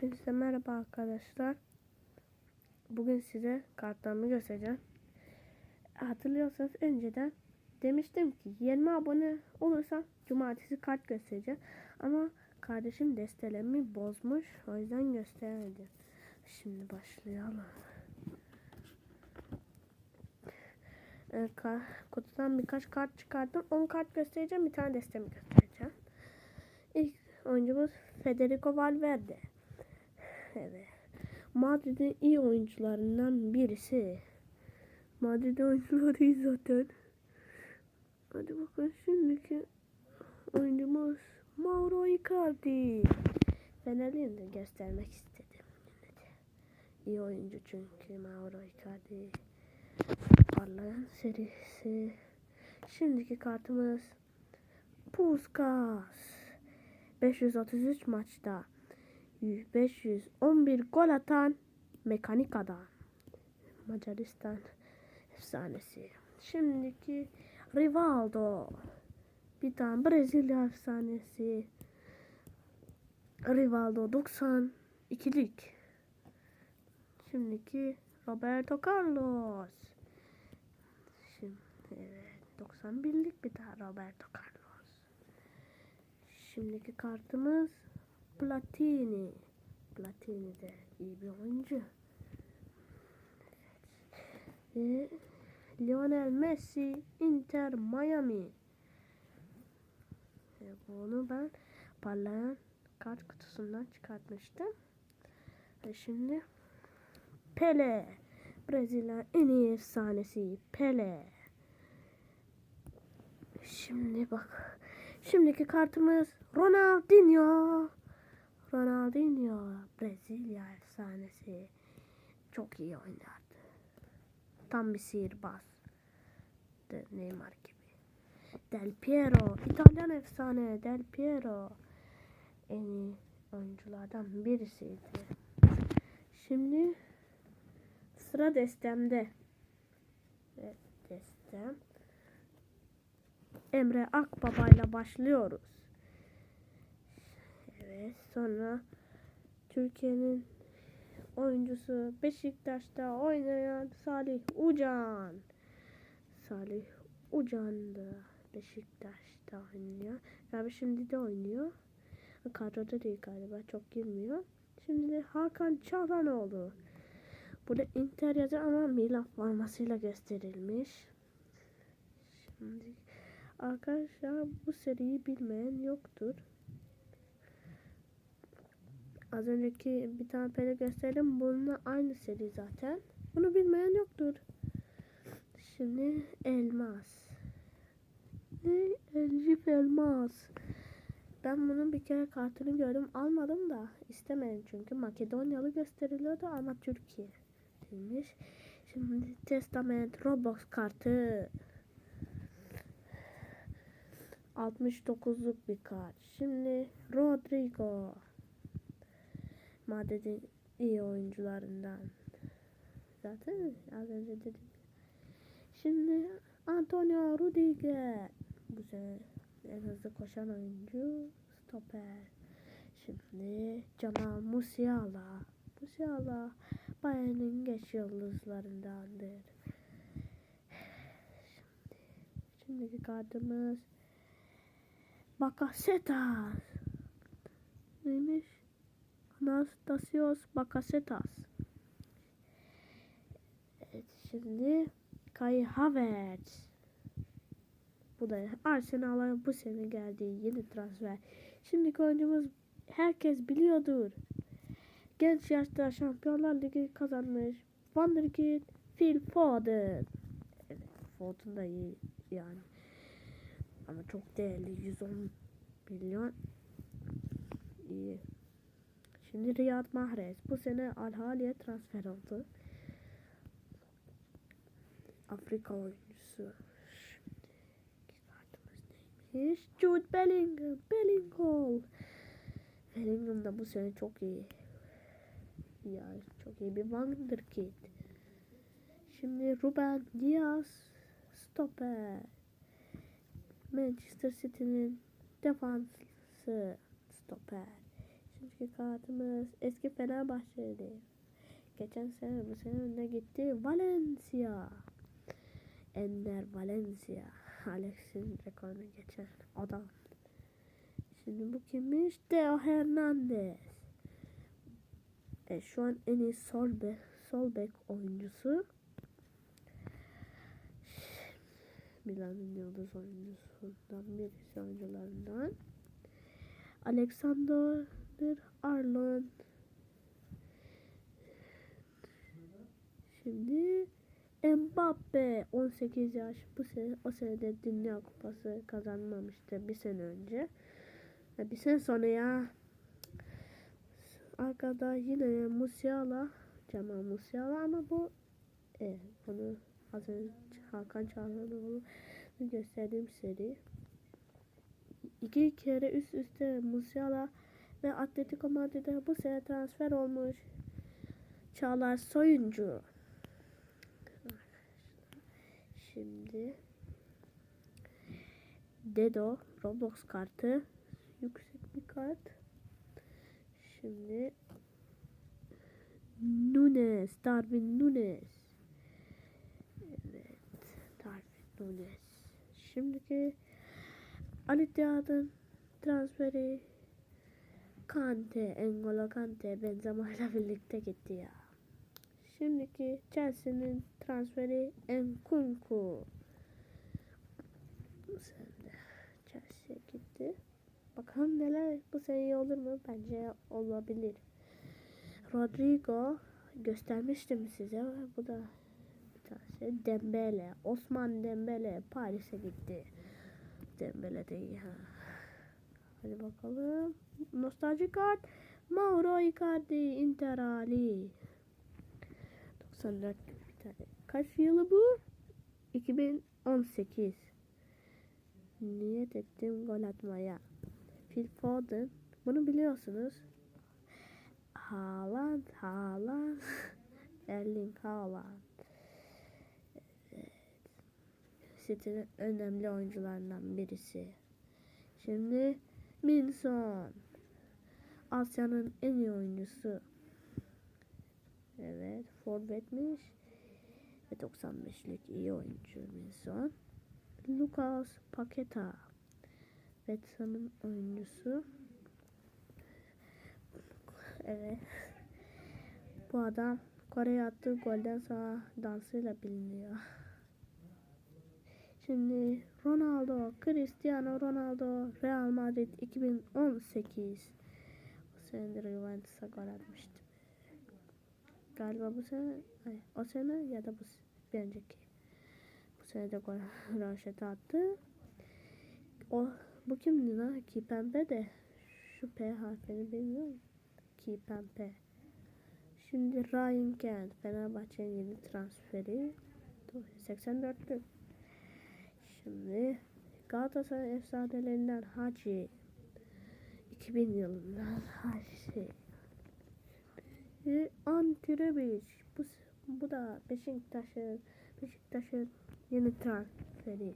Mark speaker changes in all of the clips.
Speaker 1: Hepinize merhaba arkadaşlar. Bugün size kartlarımı göstereceğim. Hatırlıyorsanız önceden demiştim ki 20 abone olursam cumartesi kart göstereceğim. Ama kardeşim destelerimi bozmuş. O yüzden gösteremedim. Şimdi başlayalım. Ee, kutudan birkaç kart çıkardım. 10 kart göstereceğim. Bir tane destemi göstereceğim. İlk oyuncumuz Federico Valverde. Evet. Madrid'in iyi oyuncularından birisi. Madrid oyuncuları zaten. Hadi bakın şimdiki oyuncumuz Mauro Icardi. Fenerliyim de göstermek istedim. İyi oyuncu çünkü Mauro Icardi. Parlayan serisi. Şimdiki kartımız Puskas. 533 maçta 511 gol atan Mekanika'dan. Macaristan efsanesi. Şimdiki Rivaldo. Bir tane Brezilya efsanesi. Rivaldo 92'lik. Şimdiki Roberto Carlos. Şimdi evet 91'lik bir daha Roberto Carlos. Şimdiki kartımız Platini. Platini de iyi bir oyuncu. Lionel Messi Inter Miami. Bunu ben parlayan kart kutusundan çıkartmıştım. Ve şimdi Pele. Brezilya en iyi efsanesi Pele. Şimdi bak. Şimdiki kartımız Ronaldinho. Ronaldinho Brezilya efsanesi. Çok iyi oynardı. Tam bir sihirbaz. Neymar gibi. Del Piero. İtalyan efsane Del Piero. En iyi oyunculardan birisiydi. Şimdi sıra destemde. Evet, destem. Emre Akbaba ile başlıyoruz. Sonra Türkiye'nin oyuncusu Beşiktaş'ta oynayan Salih Ucan. Salih Ucan da Beşiktaş'ta oynuyor. Yani şimdi de oynuyor. Kadroda değil galiba çok girmiyor. Şimdi de Hakan Çalhanoğlu. Burada Inter yazıyor ama Milan formasıyla gösterilmiş. Şimdi Arkadaşlar bu seriyi bilmeyen yoktur. Az önceki bir tane pele gösterdim. Bununla aynı seri zaten. Bunu bilmeyen yoktur. Şimdi elmas. Ne? Elcif elmas. Ben bunun bir kere kartını gördüm. Almadım da istemedim çünkü Makedonyalı gösteriliyordu ama Türkiye demiş. Şimdi Testament Roblox kartı. 69'luk bir kart. Şimdi Rodrigo. Madrid'in iyi oyuncularından. Zaten az önce dedim. Şimdi Antonio Rudiger. Bu sene en hızlı koşan oyuncu. Stoper. Şimdi Jamal Musiala. Musiala Bayern'in geç yıldızlarındandır. Şimdi, şimdiki kartımız Bakasetas. Neymiş? Anastasios Bakasetas. Evet şimdi Kai Havertz. Bu da Arsenal'a bu sene geldiği yeni transfer. Şimdiki oyuncumuz herkes biliyordur. Genç yaşta Şampiyonlar Ligi kazanmış. Van der Kiel, Phil Foden. Evet, Foden da iyi yani. Ama çok değerli 110 milyon iyi. Şimdi Riyad Mahrez bu sene Al Ahly'e transfer oldu. Afrika oyuncusu. Neymiş? Jude Bellingham. Bellingham. Bellingham da bu sene çok iyi. Ya çok iyi bir wonderkid. Şimdi Ruben Diaz stoper. Manchester City'nin defansı stoper. Çünkü kartımız eski Fenerbahçe'ydi. Geçen sene bu sene önüne gitti. Valencia. Ender Valencia. Alex'in rekorunu geçen adam. Şimdi bu kimmiş? Teo Hernandez. E, şu an en iyi sol bek, sol bek oyuncusu. Milan'ın yıldız oyuncusundan birisi oyuncularından. Alexander Arnold. Şimdi Mbappe 18 yaş bu sene o senede Dünya Kupası kazanmamıştı bir sene önce. Bir sene sonra ya arkada yine Musiala Cemal Musiala ama bu e, bunu az önce Hakan Çalhanoğlu gösterdiğim seri. İki kere üst üste Musiala ve Atletico Madrid'e bu sene transfer olmuş. Çağlar Soyuncu. Şimdi Dedo Roblox kartı yüksek bir kart. Şimdi Nunes, Darwin Nunes. Evet, Darwin Nunes. Şimdiki Al Ittihad'ın transferi Kante, Engolo Kante Benzema ile birlikte gitti ya. Şimdiki Chelsea'nin transferi Nkunku. Bu sene de Chelsea gitti. Bakalım neler bu sene olur mu? Bence olabilir. Rodrigo göstermiştim size. Bu da bir tanesi. Dembele. Osman Dembele Paris'e gitti. Dembele de ha. Hadi bakalım. Nostalji kart. Mauro Icardi Inter Ali. 94 bir tane. Kaç yılı bu? 2018. Niyet ettim gol atmaya. Phil Foden. Bunu biliyorsunuz. Haaland, Haaland. Erling Haaland. Evet. City'nin önemli oyuncularından birisi. Şimdi Minson. Asya'nın en iyi oyuncusu. Evet, forvetmiş. Ve 95'lik iyi oyuncu Minson. Lucas Paqueta. Betsam'ın oyuncusu. Evet. Bu adam Kore'ye attığı golden sonra dansıyla biliniyor. Şimdi Ronaldo, Cristiano Ronaldo, Real Madrid 2018. Bu sene de Juventus'a gol atmıştı. Galiba bu sene, o sene ya da bu bir önceki. Bu sene de gol Raşet'e attı. O, bu kimdi lan? Kipembe de. Şu P harfini bilmiyorum. Kipembe. Şimdi Ryan Kent. Fenerbahçe'nin yeni transferi. 84'lük. Şimdi Galatasaray efsanelerinden Hacı 2000 yılından Hacı. Antirebic bu, bu da Beşiktaş'ın Beşiktaş'ın yeni transferi.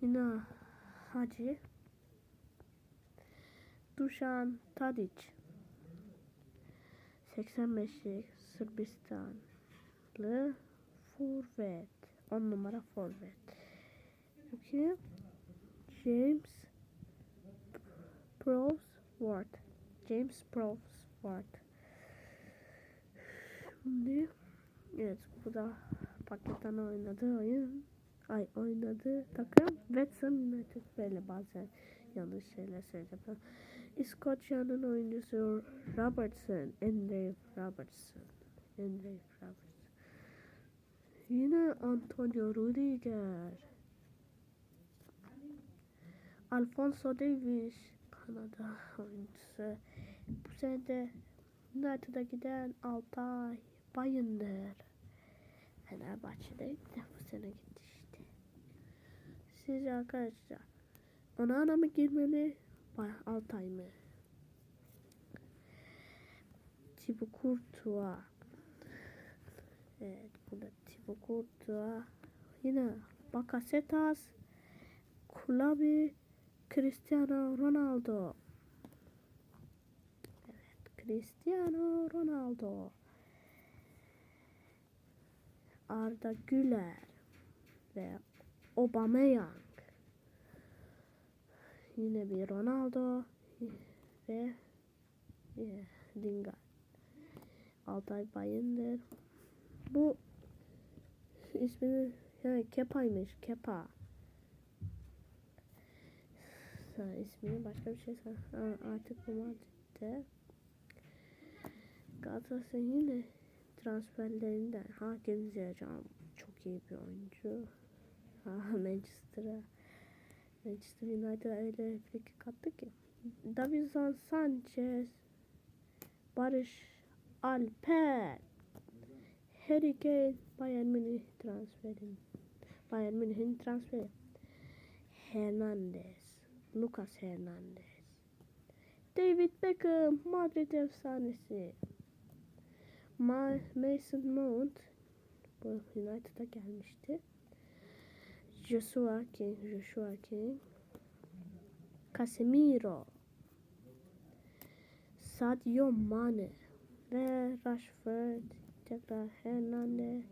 Speaker 1: Yine Hacı. Dušan Tadic. 85'lik Sırbistanlı forvet. 10 numara forvet Peki James Prosword James Prosword Şimdi evet bu da paketten oynadığı oyun ay oynadığı takım Wrexham United böyle bazen yanlış şeyler söyleyeceğim. İskoçya'nın oyuncusu Robertson, Andre Robertson, Andre Robertson. Yine Antonio Rudiger. Alfonso Davies, Kanada oyuncusu. Bu sene de United'a giden Altay Bayındır. Fenerbahçe'deydi de bu sene gitti işte. Sizce arkadaşlar ona ana mı girmeli? Altay mı? Thibaut Courtois. Evet bu da Thibaut Courtois. Yine Bakasetas. Kulabi. Cristiano Ronaldo. Cristiano Ronaldo. Arda Güler ve Aubameyang. Yine bir Ronaldo ve e, Lingard. Altay Bayındır. Bu ismini yani Kepa'ymış. Kepa. Sa ismini başka bir şey sa- artık bu maddede Galatasaray yine transferlerinden hakim Ziyacam çok iyi bir oyuncu. Manchester'a Manchester United'a öyle replik kattı ki. Davison Sanchez Barış Alper Harry Kane Bayern Münih transferin Bayern Münih'in transferi Hernandez Lucas Hernandez. David Beckham Madrid efsanesi. Ma Mason Mount bu United'a gelmişti. Joshua King Joshua King. Casemiro. Sadio Mane ve Rashford tekrar Hernandez.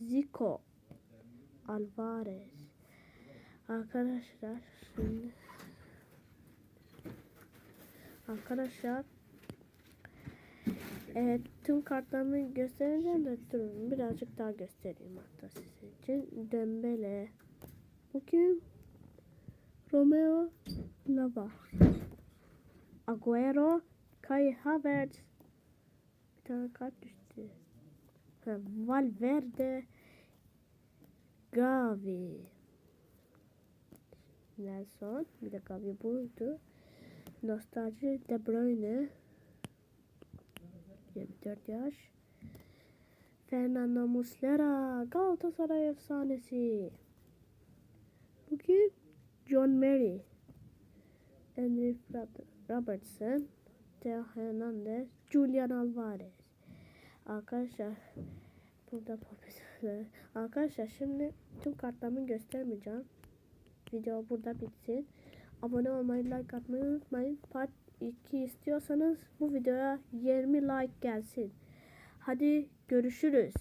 Speaker 1: Zico Alvarez. Arkadaşlar şimdi arkadaşlar Evet, tüm kartlarımı göstereceğim de durun birazcık daha göstereyim hatta sizin için. Dembele. Bugün Romeo Lava. Agüero. Kai Havertz. Bir tane kart düştü. Valverde. Gavi. Nelson. Bir de Gavi buydu. Nostalji De Bruyne. 24 yaş. Fernando Muslera. Galatasaray efsanesi. Bugün John Mary. Henry Robertson. Theo Hernandez. Julian Alvarez. Arkadaşlar burada profesörler. Arkadaşlar şimdi tüm kartlarımı göstermeyeceğim. Video burada bitsin. Abone olmayı, like atmayı unutmayın. Part 2 istiyorsanız bu videoya 20 like gelsin. Hadi görüşürüz.